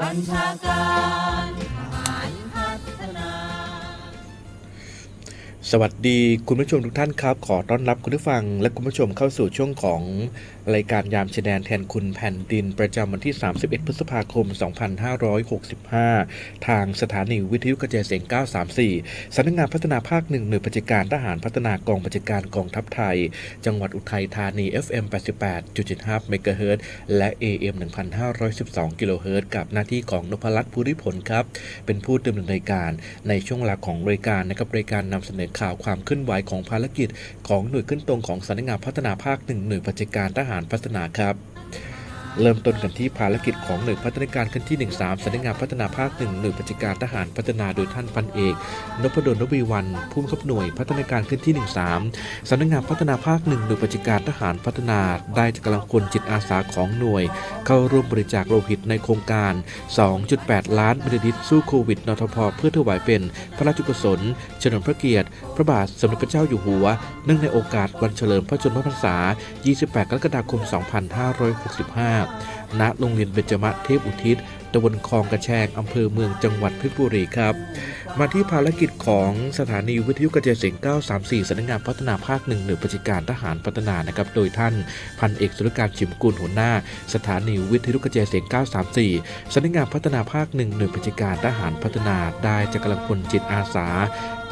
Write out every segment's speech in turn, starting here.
บัญชาการ สวัสดีคุณผู้ชมทุกท่านครับ ขอต้อนรับคุณผู้ฟัง และคุณผู้ชมเข้าสู่ช่วงของรายการยามชแดนแทนคุณแผ่นดินประจำวันที่ 31 พฤษภาคม 2565 ทางสถานีวิทยุกระจายเสียง 934 สำนักงานพัฒนาภาคหนึ่งหน่วยปฏิการทหารพัฒนากองปฏิการกองทัพไทย จังหวัดอุทัยธานี FM 88.75เมกะเฮิรตซ์และ AM 1512กิโลเฮิรตซ์กับหน้าที่ของนพรัตน์ภูริพลครับ เป็นผู้ดำเนินรายการในช่วงหลักของรายการนะครับรายการนำเสนอข่าวความเคลื่อนไหวของภารกิจ ของหน่วยขึ้นตรงของสำนักงานพัฒนาภาคหนึ่งหน่วยปฏิการทหารพัฒนาครับเริ่มต้นกันที่ภารกิจของหน่วยพัฒนาการขึ้นที่ 13สำนักงานพัฒนาภาคหนึ่งหน่วยปฏิการทหารพัฒนาโดยท่านพันเอกนพดลนวีวันผู้บังคับหน่วยพัฒนาการขึ้นที่ 13สำนักงานพัฒนาภาคหนึ่งหน่วยปฏิการทหารพัฒนาได้กำลังพลจิตอาสาของหน่วย เข้าร่วมบริจาคโลหิตในโครงการ 2.8 ล้านมิลลิลิตรสู้โควิดนทพเพื่อถวายเป็นพระราชกุศล เฉลิมพระเกียรติ พระบาทสมเด็จพระเจ้าอยู่หัว เนื่องในโอกาสวันเฉลิมพระชนมพรรษา 28 กรกฎาคม 2565 ณ โรงเรียนเบญจมะเทพอุทิศ ตำบลคลองกระแชงอำเภอเมืองจังหวัดเพชรบุรีครับ มาที่ภารกิจของสถานีวิทยุกระจายเสียง 934สำนักงานพัฒนาภาคหนึ่งหน่วยปฏิการทหารพัฒนานะครับ โดยท่านพันเอกสุรการชิมกุลหัวหน้า สถานีวิทยุกระจายเสียง 934สำนักงานพัฒนาภาคหนึ่งหน่วยปฏิการทหารพัฒนาได้จากกำลังพลจิตอาสา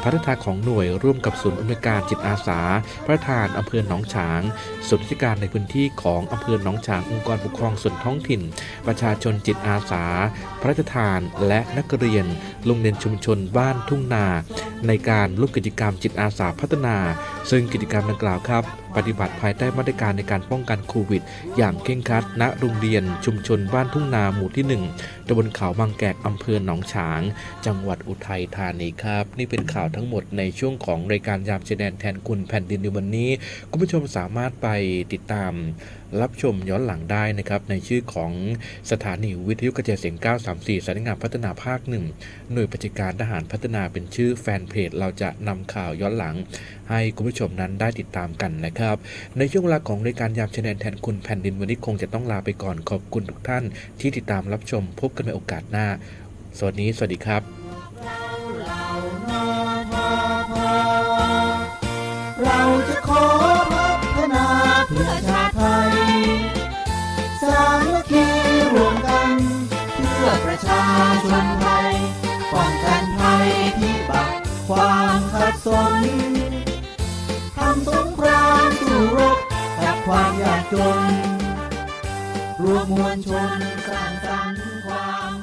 พัฒนาของหน่วยร่วมกับศูนย์อำนวยการจิตอาสา พระทานอำเภอหนองฉางส่วนราชการในพื้นที่ของอำเภอหนองฉางองค์กรปกครองส่วนท้องถิ่น ประชาชนจิตอาสาพระราชทานและนักเรียนโรงเรียนชุมชนบ้านทุ่งนา ในการร่วมกิจกรรมจิตอาสาพัฒนาซึ่งกิจกรรมดังกล่าวครับ ปฏิบัติภายใต้มาตรการในการป้องกันโควิด อย่างเคร่งครัด ณ โรงเรียน ชุมชนบ้านทุ่งนาหมู่ที่ 1ตำบลเขาบางแกกอำเภอหนองฉาง จังหวัดอุทัยธานีครับ นี่เป็นข่าวทั้งหมดในช่วงของรายการยามชแดนแทนคุณแผ่นดินในวันนี้ คุณผู้ชมสามารถไปติดตามรับชมย้อนหลังได้นะครับในชื่อของสถานีวิทยุกระจายเสียง 934สำนักงานพัฒนาภาคหนึ่งหน่วยปฏิการทหารพัฒนาเป็นชื่อแฟนเพจ เราจะนำข่าวย้อนหลัง ให้คุณผูู้้ชมนั้นได้ติดตามกันนะครับ ในช่วงเวลาของรายการยามชแดนแทนคุณแผ่นดินวันนี้คงจะต้องลาไปก่อนขอบคุณทุกท่าน ที่ติดตามรับชมพบกันในโอกาสหน้า สวัสดี สวัสดีครับเราจะขอพัฒนาเพื่อชาติไทย สามัคคีรวมกัน เพื่อประชาชนไทยป้องกันภัยพิบัติความขัดสน ทำสงครามสู้รบกับความยากจน รวมมวลชนสร้างสรรค์ความ